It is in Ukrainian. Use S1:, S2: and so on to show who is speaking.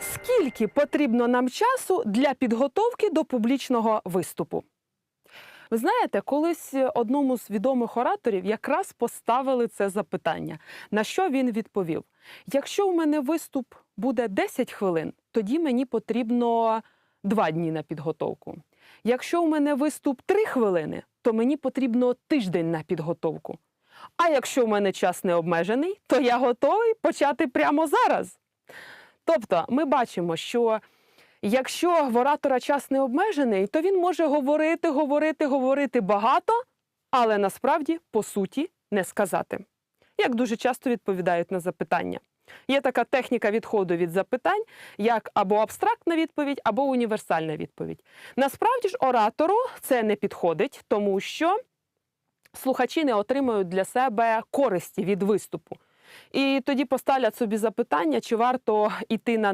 S1: Скільки потрібно нам часу для підготовки до публічного виступу? Ви знаєте, колись одному з відомих ораторів якраз поставили це запитання, на що він відповів: якщо у мене виступ буде 10 хвилин, тоді мені потрібно 2 дні на підготовку. Якщо у мене виступ 3 хвилини, то мені потрібно тиждень на підготовку. А якщо у мене час не обмежений, то я готовий почати прямо зараз. Тобто, ми бачимо, що якщо в оратора час не обмежений, то він може говорити, говорити, говорити багато, але насправді по суті не сказати. Як дуже часто відповідають на запитання. Є така техніка відходу від запитань, як або абстрактна відповідь, або універсальна відповідь. Насправді ж оратору це не підходить, тому що слухачі не отримують для себе користі від виступу. І тоді поставлять собі запитання, чи варто йти на